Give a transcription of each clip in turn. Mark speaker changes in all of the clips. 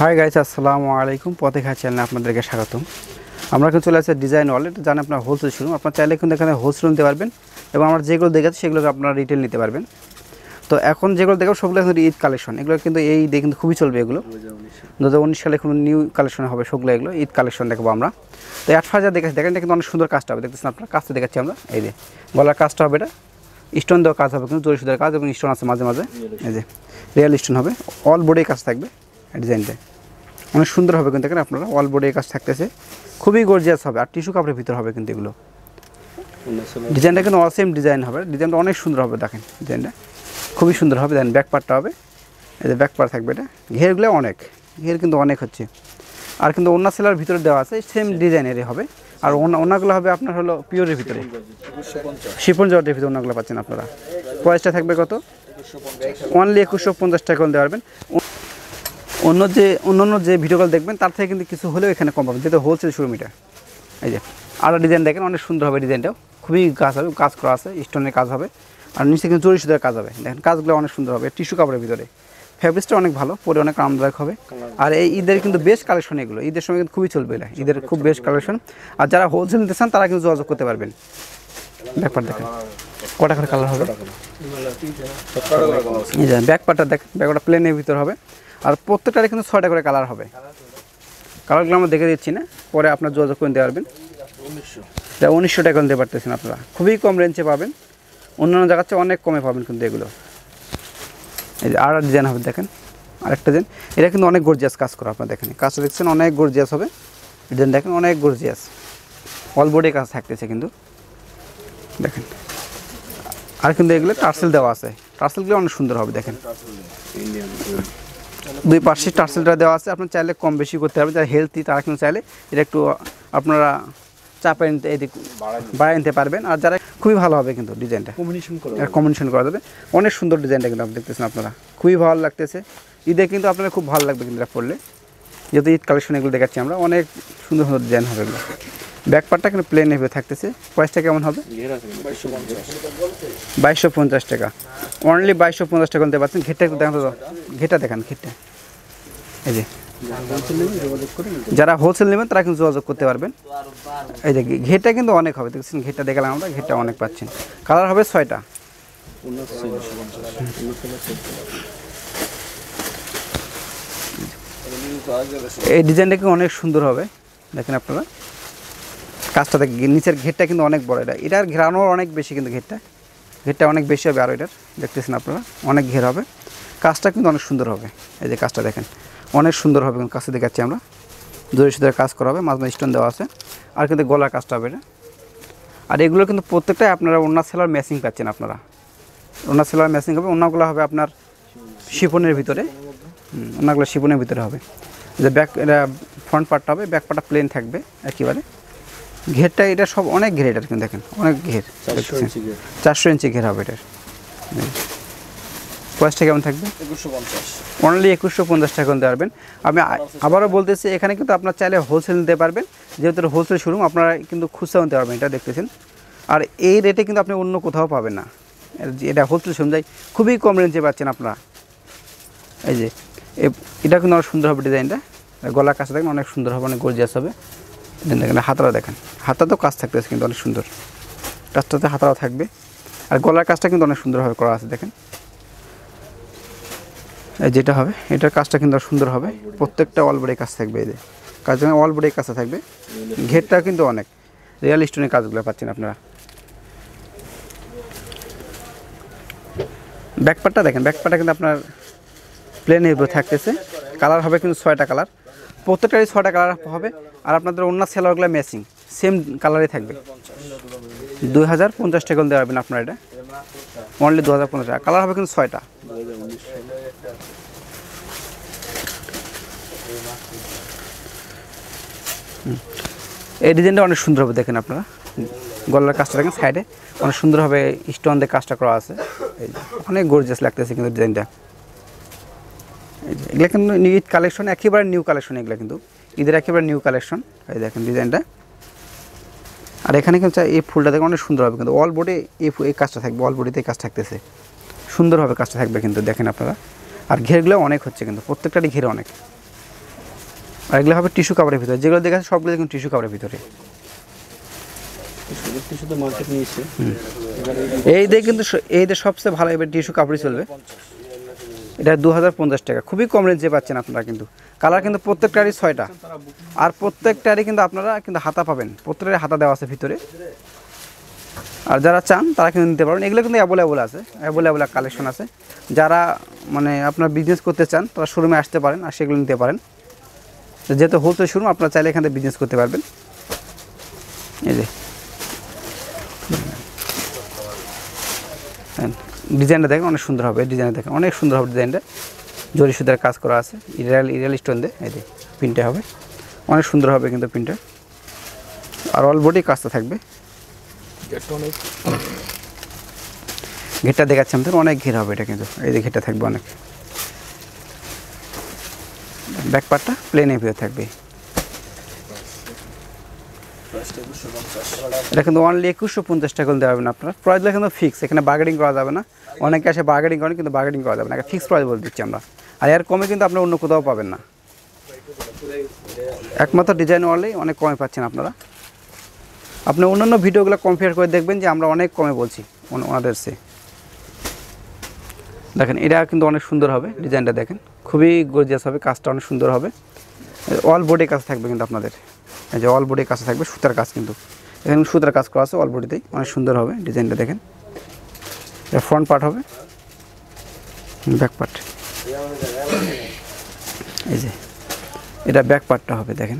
Speaker 1: Hi guys আসসালামু আলাইকুম পথে খা চ্যানেলে আপনাদেরকে স্বাগতম। আমরা কিন্তু চলে আসছি ডিজাইন ওয়ালেট জানেন আপনার হোলসেল শুরু আপনার চাইলে কিন্তু এখানে হোলসেল নিতে পারবেন এবং আমরা যেগুলো দেখাচ্ছি সেগুলোকে আপনারা রিটেল নিতে পারবেন। তো এখন যেগুলো দেখাবো সবগুলো এখন ঈদ কালেকশন এগুলো কিন্তু এই দিয়ে কিন্তু খুবই চলবে এগুলো। দু হাজার উনিশ সালে এখন নিউ কালেকশন হবে সবগুলো এগুলো ঈদ কালেকশন দেখব আমরা। তো এক হাজার দেখে দেখেন, এটা কিন্তু অনেক সুন্দর কাজটা হবে। দেখতেছেন আপনার, কাজটা দেখাচ্ছি আমরা। এই যে, গলার কাজটা হবে এটা। স্টোন দেওয়া কাজ হবে কিন্তু জরি সুদের কাজ এবং স্টোন আছে মাঝে মাঝে। এই যে রিয়েল স্টোন হবে। অল বোর্ডে কাজ থাকবে। ডিজাইনটা। অনেক সুন্দর হবে কিন্তু এখানে আপনারা অল বোর্ডে কাজ থাকতেছে। খুবই গর্জিয়াস হবে, আর টিস্যু কাপড়ের ভিতর হবে কিন্তু এগুলো। ডিজাইনটা কিন্তু অল সেম ডিজাইন হবে, ডিজাইনটা অনেক সুন্দর হবে দেখেন ডিজাইনটা। খুবই সুন্দর হবে দেখেন ব্যাক পার্টটা হবে। এই যে ব্যাক পার্ট থাকবে এটা। ঘেরগুলো অনেক, ঘের কিন্তু অনেক হচ্ছে। আর কিন্তু অন্য সেলার ভিতরে দেওয়া আছে সেম ডিজাইনেরই হবে। আর অন্যগুলো হবে আপনার হলো পিওরের ভিতরে। শিপন জটের ভিতরে অন্যগুলো পাচ্ছেন আপনারা। প্রাইসটা থাকবে কত? অনলি একুশশো পঞ্চাশ টাকা করে দিতে পারবেন। অন্য যে, অন্যান্য যে ভিডিওগুলো দেখবেন, তার থেকে কিন্তু কিছু হলেও এখানে কম পাবেন। যেহেতু হোলসেল শোরুম এটা। এই যে আরও ডিজাইন দেখেন, অনেক সুন্দর হবে ডিজাইনটাও খুবই কাজ হবে কাজ করা আছে স্টোনের কাজ হবে। আর নিচে কিন্তু জরি সুদের কাজ হবে। দেখেন, কাজগুলো অনেক সুন্দর হবে। টিস্যু কাপড়ের ভিতরে। ফ্যাব্রিক্সটা অনেক ভালো, পরে অনেক আরামদায়ক হবে। আর এই ঈদের কিন্তু বেস্ট কালেকশন এগুলো। ঈদের সময় কিন্তু খুবই চলবে এটা। ঈদের খুব বেস্ট কালেকশন আর যারা হোলসেল নিতে চান, তারা কিন্তু যোগাযোগ করতে পারবেন। ব্যাপার দেখেন। কটা করে কালার হবে? এই যে ব্যাকপারটা দেখ ব্যাকপারটা প্লেনের ভিতর হবে। আর প্রত্যেকটারে কিন্তু ছয়টা করে কালার হবে। কালারগুলো আমরা দেখে দিচ্ছি না পরে আপনার যোগাযোগ করে নিতে পারবেন। যা উনিশশো টাকা নিতে পারতেছেন আপনারা। খুবই কম রেঞ্জে পাবেন। অন্যান্য জায়গার চেয়ে অনেক কমে পাবেন কিন্তু এগুলো। এই যে আর ডিজাইন হবে দেখেন। আরেকটা ডিজাইন এটা কিন্তু অনেক গর্জিয়াস কাজ করা আপনার দেখেন। কাজটা দেখছেন অনেক গর্জিয়াস হবে। ডিজাইন দেখেন অনেক গর্জিয়াস অল বডি কাজ থাকতেছে কিন্তু। দেখেন। আর কিন্তু এগুলো টার্সেল দেওয়া আছে। টার্সেলগুলো অনেক সুন্দর হবে দেখেন। দুই পাশে টার্সেলটা দেওয়া আছে। আপনার চাইলে কম বেশি করতে হবে যারা হেলথি তারা কিন্তু চাইলে এটা একটু আপনারা চাপে নিতে এদিক বাড়াই নিতে পারবেন। আর যারা খুবই ভালো হবে কিন্তু ডিজাইনটা।
Speaker 2: কম্বিনেশন করা
Speaker 1: কম্বিনেশন করা যাবে অনেক সুন্দর ডিজাইনটা কিন্তু আপনি দেখতেছেন আপনারা। খুবই ভালো লাগতেছে। ঈদে কিন্তু আপনারা খুব ভালো লাগবে কিন্তু এটা পড়লে যেহেতু ঈদ কালেকশন এগুলো দেখাচ্ছি আমরা অনেক সুন্দর সুন্দর ডিজাইন হবে এগুলো। ব্যাক পার্টটা কিন্তু প্লেন হিসেবে থাকতেছে। প্রাইসটা কেমন হবে?
Speaker 2: বাইশশো পঞ্চাশ
Speaker 1: টাকা। অনলি বাইশশো পঞ্চাশ টাকা নিতে পারছেন। ঘেরটা একটু দেখান তো। দেখান, ঘেরটা। এই যে। যারা হোলসেল নেবেন, তারা কিন্তু যোগাযোগ করতে পারবেন। এই যে, ঘেরটা কিন্তু অনেক হবে। দেখছেন, ঘেরটা দেখালাম আমরা, ঘেরটা অনেক পাচ্ছেন। কালার হবে ছয়টা। এই ডিজাইনটা কিন্তু অনেক সুন্দর হবে। দেখেন আপনারা। কাজটা দেখে নিচের ঘেরটা কিন্তু অনেক বড় এটা। এটার ঘেরানোর অনেক বেশি কিন্তু ঘেরটা। ঘেরটা অনেক বেশি হবে আরও এটার। দেখতেছেন আপনারা? অনেক ঘের হবে। কাজটা কিন্তু অনেক সুন্দর হবে। এই যে কাজটা দেখেন। অনেক সুন্দর হবে কিন্তু কাজটা দেখাচ্ছি আমরা। জরি সুদের কাজ করা হবে মাঝে স্টোন দেওয়া আছে। আর কিন্তু গলার কাজটা হবে এটা। আর এগুলো কিন্তু প্রত্যেকটাই আপনারা অন্য সেলার ম্যাচিং পাচ্ছেন আপনারা। অন্য সেলার ম্যাচিং হবে অন্যগুলো হবে আপনার শিফনের ভিতরে। অন্যগুলো শিফনের ভিতরে হবে। যে ব্যাক এটা ফ্রন্ট পার্টটা হবে ব্যাক পার্টটা প্লেন থাকবে, একেবারে। ঘেরটা এটা সব অনেক ঘের এটা কিন্তু দেখেন অনেক ঘের।
Speaker 2: চারশো ইঞ্চি ঘের।
Speaker 1: হবে এটার। প্রাইসটা কেমন থাকবে?
Speaker 2: একুশশো পঞ্চাশ।
Speaker 1: অনলি একুশশো পঞ্চাশ টাকা নিতে পারবেন আমি আবারও বলতেছি এখানে কিন্তু আপনার চাইলে হোলসেল নিতে পারবেন। যেহেতু হোলসেল শোরুম আপনারা কিন্তু খুচরা নিতে পারবেন এটা দেখতেছেন। আর এই রেটে কিন্তু আপনি অন্য কোথাও পাবেন না। যে- এটা হোলসেল শোরুম যাই খুবই কম রেঞ্জে পাচ্ছেন আপনারা। এই যে এটা কিন্তু অনেক সুন্দর হবে ডিজাইনটা গলার কাছে দেখেন অনেক সুন্দর হবে অনেক গর্জিয়াস হবে। Design দেখেন হাতারা দেখেন। হাতা তো কাজ থাকতেছে কিন্তু অনেক সুন্দর। কাজটাতে হাতাও থাকবে। আর গলার কাজটা কিন্তু অনেক সুন্দরভাবে করা আছে, দেখেন। যেটা হবে, এটার কাজটা কিন্তু সুন্দর হবে। প্রত্যেকটা অল বডি কাজ থাকবে যে। কাজ অল বডি কাজটা থাকবে। ঘেরটা কিন্তু অনেক। রিয়েল স্টোনের কাজগুলো পাচ্ছেন আপনারা। ব্যাকপারটা দেখেন ব্যাকপারটা কিন্তু আপনার প্লেনের উপরে থাকতেছে। কালার হবে কিন্তু ছয়টা কালার প্রত্যেকটারই ছয়টা কালার হবে। আর আপনাদের অন্য সেলারগুলো ম্যাচিং সেম কালারই থাকবে। দুই হাজার পঞ্চাশ টাকা দেওয়া পারবেন আপনার এটা। অনলি দু হাজার পঞ্চাশ টাকা। কালার হবে কিন্তু ছয়টা। এই ডিজাইনটা অনেক সুন্দর হবে, দেখেন আপনারা। গলার কাজটা দেখেন সাইডে অনেক সুন্দরভাবে স্টোন দিয়ে কাজটা করা আছে। এই অনেক গর্জিয়াস লাগতেছে কিন্তু ডিজাইনটা এগুলো কিন্তু ঈদ কালেকশন একেবারে নিউ কালেকশন এগুলো কিন্তু। ঈদের একেবারে নিউ কালেকশন এই দেখেন ডিজাইনটা আর এখানে কিন্তু এই ফুলটা দেখেন অনেক সুন্দর হবে কিন্তু অল বোর্ডে এই এই কাজটা থাকবে অল বোর্ডিতে এই কাজ থাকতেছে। সুন্দরভাবে কাজটা থাকবে কিন্তু দেখেন আপনারা। আর ঘেরগুলো অনেক হচ্ছে কিন্তু প্রত্যেকটারই ঘের অনেক। আর এগুলো হবে টিস্যু কাপড়ের ভিতরে যেগুলো দেখেছে সবগুলো দেখুন টিস্যু কাপড়ের ভিতরে। এই দিয়ে কিন্তু এই দিয়ে সবচেয়ে ভালো এবার টিস্যু কাপড়ই চলবে। এটা দু হাজার পঞ্চাশ টাকা। খুবই কম রেঞ্জে পাচ্ছেন আপনারা কিন্তু। কালার কিন্তু প্রত্যেকটারই ছয়টা। আর প্রত্যেকটারই কিন্তু আপনারা কিন্তু হাতা পাবেন। প্রত্যেকটারই হাতা দেওয়া আছে ভিতরে। আর যারা চান, তারা কিন্তু নিতে পারবেন। এগুলো কিন্তু অ্যাভেলেবল আছে। অ্যাভেলেবল কালেকশন আছে। যারা মানে আপনার বিজনেস করতে চান, তারা শোরুমে আসতে পারেন আর সেগুলো নিতে পারেন। যেহেতু হোলসেল শোরুম আপনারা চাইলে এখান থেকে বিজনেস করতে পারবেন। এই যে। ডিজাইনটা দেখেন, অনেক সুন্দর হবে। ডিজাইনটা দেখেন, অনেক সুন্দর হবে ডিজাইনটা। জরি সুতার কাজ করা আছে ইরিয়াল ইরিয়াল স্টোন দিয়ে। এই যে প্রিন্টটা হবে। অনেক সুন্দর হবে কিন্তু প্রিন্টটা। আর অল বডি কাজটা থাকবে। ঘেরটা দেখাচ্ছি আমাদের অনেক ঘের হবে এটা কিন্তু। এই যে ঘেরটা থাকবে অনেক। ব্যাক প্লেনের ভিতরে থাকবে। এটা কিন্তু অনলি একুশশো পঞ্চাশ টাকা করে দেওয়া হবে না আপনার। প্রাইসটা কিন্তু ফিক্স এখানে বার্গেনিং করা যাবে না। অনেকে আসে বার্গেনিং করেন কিন্তু বার্গেনিং করা যাবে না। ফিক্স প্রাইস বলে দিচ্ছি আমরা। আর এর কমে কিন্তু আপনার অন্য কোথাও পাবেন না। একমাত্র ডিজাইন ওয়ালেই অনেক কমে পাচ্ছেন আপনারা। আপনি অন্যান্য ভিডিওগুলো কম্পেয়ার করে দেখবেন যে আমরা অনেক কমে বলছি ওনাদের সে দেখেন, এটা কিন্তু অনেক সুন্দর হবে ডিজাইনটা দেখেন। খুবই গর্জিয়াস হবে, কাজটা অনেক সুন্দর হবে। অল বডি কাজ থাকবে কিন্তু আপনাদের। যে অল বডি কাজ থাকবে, সুতার কাজ কিন্তু। এখানে সুতার কাজ করা আছে অল বডিতেই অনেক সুন্দর হবে ডিজাইনটা দেখেন। এটা ফ্রন্ট পার্ট হবে ব্যাক পার্ট এই যে, এটা ব্যাক পার্টটা হবে দেখেন।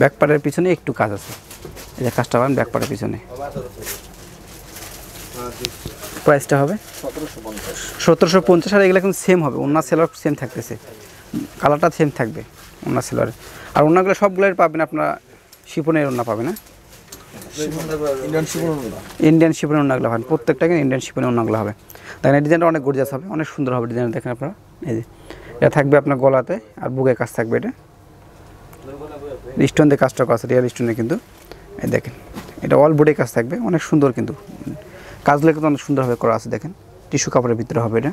Speaker 1: ব্যাক পার্টের পিছনে একটু কাজ আছে। এই যে কাজটা পাবেন ব্যাক পার্টের পিছনে। প্রাইসটা হবে
Speaker 2: সতেরোশো পঞ্চাশ।
Speaker 1: আর এগুলো কিন্তু সেম হবে অন্য সেলার সেম থাকতেছে। কালারটা সেম থাকবে অন্য সেলারে আর অন্যগুলো সবগুলোই পাবেন আপনারা শিপনের অন্য পাবে না
Speaker 2: ইন্ডিয়ান না
Speaker 1: ইন্ডিয়ান শিপনের অন্যগুলো পাবেন। প্রত্যেকটা কিন্তু ইন্ডিয়ান শিপনের অন্যগুলো হবে। দেখেন এই ডিজাইনটা অনেক গর্জাস হবে অনেক সুন্দর হবে ডিজাইন দেখেন আপনারা। এই যে এটা থাকবে আপনার গলাতে আর বুকে কাজ থাকবে এটা। স্টোন দিয়ে কাজটা করা আছে রিয়াল স্টোনে কিন্তু। এই দেখেন এটা অল বডি কাজ থাকবে অনেক সুন্দর কিন্তু। কাজগুলো কিন্তু অনেক সুন্দরভাবে করা আছে দেখেন। টিস্যু কাপড়ের ভিতরে হবে এটা।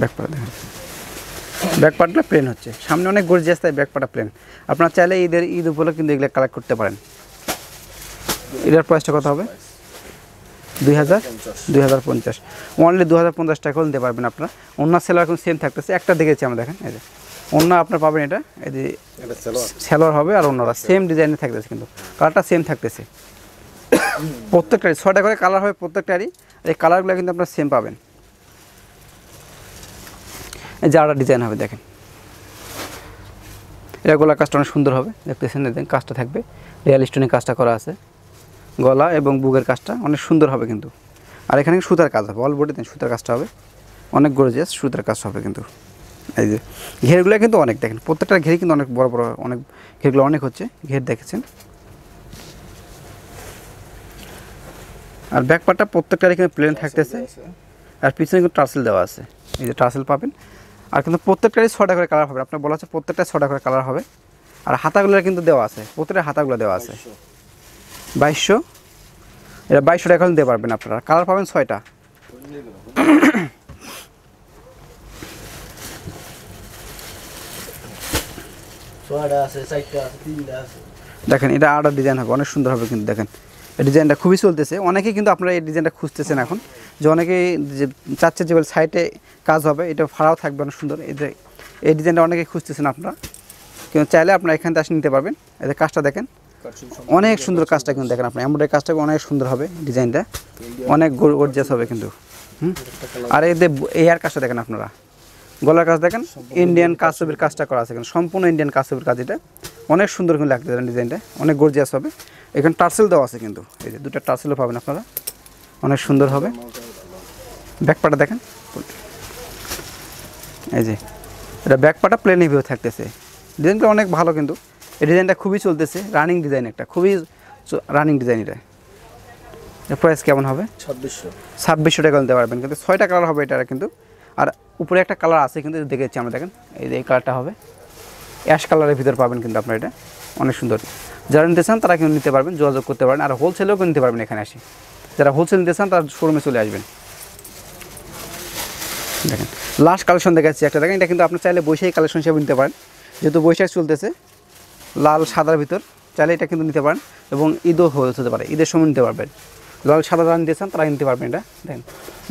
Speaker 1: ব্যাক দেখেন। ব্যাক পার্টটা প্লেন হচ্ছে। সামনে অনেক গর্জিয়াস তাই ব্যাক পার্টটা প্লেন আপনারা চাইলে ঈদের ঈদ উপলক্ষে কিন্তু এগুলো কালেক্ট করতে পারেন। এটার প্রাইসটা কত হবে? দুই হাজার? দুই হাজার পঞ্চাশ। অনলি দু হাজার পঞ্চাশ টাকা নিতে পারবেন আপনারা। অন্য সেলার এখন সেম থাকতেছে। একটা দেখেছি আমরা দেখেন এই যে। অন্য আপনার পাবেন এটা এই যে
Speaker 2: এটা সালোয়ার
Speaker 1: হবে আর অন্যরা। সেম ডিজাইনে থাকতেছে কিন্তু। কালারটা সেম থাকতেছে। প্রত্যেকটারই ছটা করে কালার হবে প্রত্যেকটারই। এই কালারগুলো কিন্তু আপনারা সেম পাবেন। এই যে ডিজাইন হবে, দেখেন। গলা কাজটা অনেক সুন্দর হবে, দেখতেছেন, দেখেন, কাজটা থাকবে। রিয়াল স্টোনে কাজটা করা আছে। গলা এবং বুকের কাজটা অনেক সুন্দর হবে কিন্তু। আর এখানে সুতার কাজ হবে অল বডিতে সুতার কাজটা হবে। অনেক গর্জিয়াস সুতার কাজ হবে কিন্তু। এই যে, ঘেরগুলো কিন্তু অনেক, দেখেন, প্রত্যেকটা ঘের কিন্তু অনেক বড় বড়, অনেক, ঘেরগুলো অনেক হচ্ছে, ঘের দেখেছেন। আর ব্যাক পার্টটা প্রত্যেকটার এখানে প্লেন থাকতেছে। আর পিছনে কিন্তু টার্সেল দেওয়া আছে। এই যে টার্সেল পাবেন। আর কিন্তু প্রত্যেকটারই ছটা করে কালার হবে। আপনার বলা হচ্ছে প্রত্যেকটা ছটা করে কালার হবে। আর হাতাগুলো কিন্তু দেওয়া আছে। প্রত্যেকটা হাতাগুলো দেওয়া আছে। বাইশশো? এটা বাইশশো টাকা দিতে পারবেন আপনারা। কালার পাবেন ছয়টা।
Speaker 2: আছে আছে আছে।
Speaker 1: দেখেন এটা আরও ডিজাইন হবে। অনেক সুন্দর হবে কিন্তু দেখেন। ডিজাইনটা খুবই চলতেছে। অনেকেই কিন্তু আপনারা এই ডিজাইনটা খুঁজতেছেন এখন। যে অনেকেই যে চাচ্ছে যে সাইডে কাজ হবে, এটা ফাড়াও থাকবে অনেক সুন্দর। এই যে, এই ডিজাইনটা অনেকেই খুঁজতেছেন আপনারা। কিন্তু চাইলে আপনারা এখান থেকে আসে নিতে পারবেন। এদের কাজটা দেখেন, অনেক সুন্দর কাজটা কিন্তু দেখেন আপনার এমব্রয়ডারি কাজটা অনেক সুন্দর হবে ডিজাইনটা। অনেক গর্জিয়াস হবে কিন্তু। হুম? আর এদের এয়ার কাজটা দেখেন আপনারা। গলার কাজ দেখেন ইন্ডিয়ান কাসবের কাজটা করা আছে সম্পূর্ণ ইন্ডিয়ান কাসবের কাজ এটা। অনেক সুন্দর কিন্তু লাগতে পারেন ডিজাইনটা। অনেক গর্জিয়াস হবে। এখানে টার্সেল দেওয়া আছে কিন্তু। এই যে দুটো টার্সেলও পাবেন আপনারা। অনেক সুন্দর হবে। ব্যাকপাটা দেখেন। এই যে এটা ব্যাকপাটা প্লেন ভিউ থাকতেছে। ডিজাইনটা অনেক ভালো কিন্তু। এই ডিজাইনটা খুবই চলতেছে। রানিং ডিজাইন একটা। খুবই রানিং ডিজাইন এটা। প্রাইস কেমন হবে?
Speaker 2: ছাব্বিশশো।
Speaker 1: ছাব্বিশশো টাকা নিতে পারবেন। কিন্তু ছয়টা কালার হবে এটা কিন্তু। আর উপরে একটা কালার আছে কিন্তু দেখেছি আমরা। দেখেন এই যে এই কালারটা হবে। অ্যাশ কালারের ভিতর পাবেন কিন্তু আপনার এটা। অনেক সুন্দর। যারা নিতে চান তারা কিন্তু নিতে পারবেন, যোগাযোগ করতে পারেন আর হোলসেলেও কিন্তু নিতে পারবেন এখানে আসি। যারা হোলসেল নিতে চান তারা শোরুমে চলে আসবেন। দেখেন লাস্ট কালেকশন দেখাচ্ছি একটা। দেখেন, এটা কিন্তু আপনি চাইলে বৈশাখী কালেকশন হিসেবে নিতে পারেন। যেহেতু বৈশাখ চলতেছে, লাল সাদার ভিতর, চাইলে এটা কিন্তু নিতে পারেন। এবং ঈদও হতে পারে, ঈদের সময় নিতে পারবেন। লাল সাদা যারা নিতে চান তারা নিতে পারবেন এটা। দেখেন,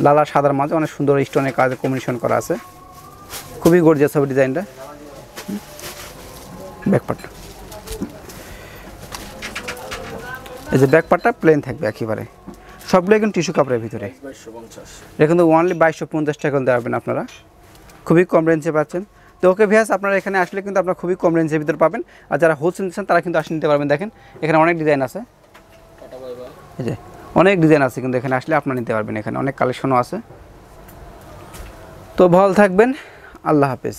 Speaker 1: লাল আর সাদার মাঝে অনেক সুন্দর স্টোনের কাজ কম্বিনেশন করা আছে। খুবই গর্জিয়াস হবে ডিজাইনটা ব্যাকপার্ট এই যে ব্যাকপার্টটা প্লেন থাকবে একেবারে। সবগুলো কিন্তু টিস্যু কাপড়ের ভিতরে।
Speaker 2: বাইশশো
Speaker 1: তো ওনলি বাইশশো পঞ্চাশ টাকা দিতে পারবেন আপনারা। খুবই কম রেঞ্জে পাচ্ছেন। তো ওকে ভিয়াস আপনারা এখানে আসলে কিন্তু আপনারা খুবই কম রেঞ্জের ভিতরে পাবেন। আর যারা হোলসেল নিচ্ছেন তারা কিন্তু আসলে নিতে পারবেন। দেখেন, এখানে অনেক ডিজাইন আছে। এই যে, অনেক ডিজাইন আছে কিন্তু এখানে আসলে আপনারা নিতে পারবেন এখানে। অনেক কালেকশনও আছে। তো ভালো থাকবেন। আল্লাহ হাফেজ।